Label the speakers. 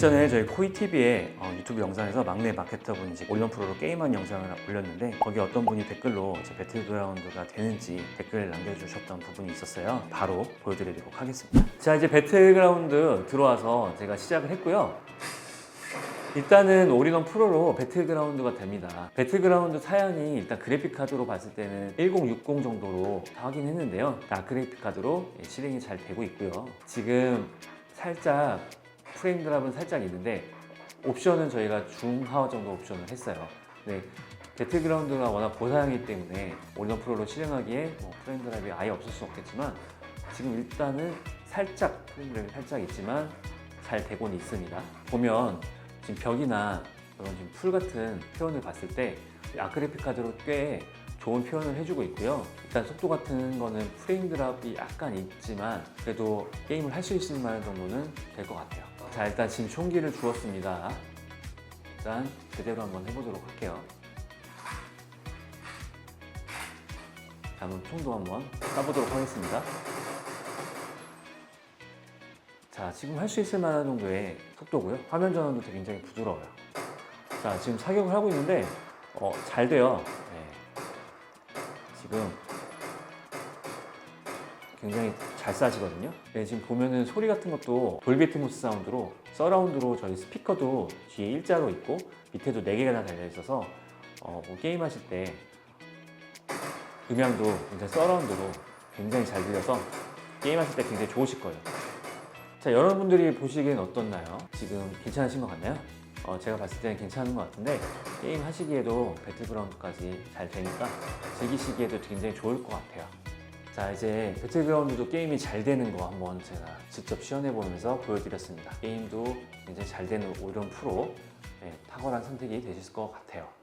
Speaker 1: 전에 저희 코이TV의 어, 유튜브 영상에서 막내 마케터분이 이제 올리원 프로로 게임한 영상을 올렸는데 거기 어떤 분이 댓글로 제 배틀그라운드가 되는지 댓글 남겨주셨던 부분이 있었어요. 바로 보여드리도록 하겠습니다. 자 이제 배틀그라운드 들어와서 제가 시작을 했고요. 일단은 올인원 프로로 배틀그라운드가 됩니다. 배틀그라운드 사양이 일단 그래픽 카드로 봤을 때는 1060 정도로 하긴 했는데요. 다 그래픽 카드로 예, 실행이 잘 되고 있고요. 지금 살짝 프레임 드랍은 살짝 있는데 옵션은 저희가 중하화 정도 옵션을 했어요. 네, 배틀그라운드가 워낙 고사양이기 때문에 올인원 프로로 실행하기에 뭐 프레임 드랍이 아예 없을 수 없겠지만 지금 일단은 살짝 프레임 드랍이 살짝 있지만 잘 되고는 있습니다. 보면 지금 벽이나 이런 지금 풀 같은 표현을 봤을 때 아크래픽 카드로 꽤 좋은 표현을 해주고 있고요. 일단 속도 같은 거는 프레임 드랍이 약간 있지만 그래도 게임을 할 수 있을 만한 정도는 될 것 같아요. 자 일단 지금 총기를 주었습니다. 일단 제대로 한번 해보도록 할게요. 자 그럼 총도 한번 쏴보도록 하겠습니다. 자, 지금 할 수 있을 만한 정도의 속도고요. 화면 전환도 굉장히 부드러워요. 자, 지금 사격을 하고 있는데 어, 잘 돼요. 네. 지금 굉장히 잘 쏴지거든요. 네, 지금 보면은 소리 같은 것도 돌비 트모스 사운드로 서라운드로 저희 스피커도 뒤에 일자로 있고 밑에도 4개가 달려 있어서 어, 뭐 게임 하실 때 음향도 굉장히 서라운드로 굉장히 잘 들려서 게임 하실 때 굉장히 좋으실 거예요. 자 여러분들이 보시기엔 어떻나요? 지금 괜찮으신 것 같나요? 어, 제가 봤을 때는 괜찮은 것 같은데 게임 하시기에도 배틀그라운드까지 잘 되니까 즐기시기에도 굉장히 좋을 것 같아요. 자 이제 배틀그라운드도 게임이 잘 되는 거 한번 제가 직접 시연해 보면서 보여드렸습니다. 게임도 굉장히 잘 되는 오리온 프로 네, 탁월한 선택이 되실 것 같아요.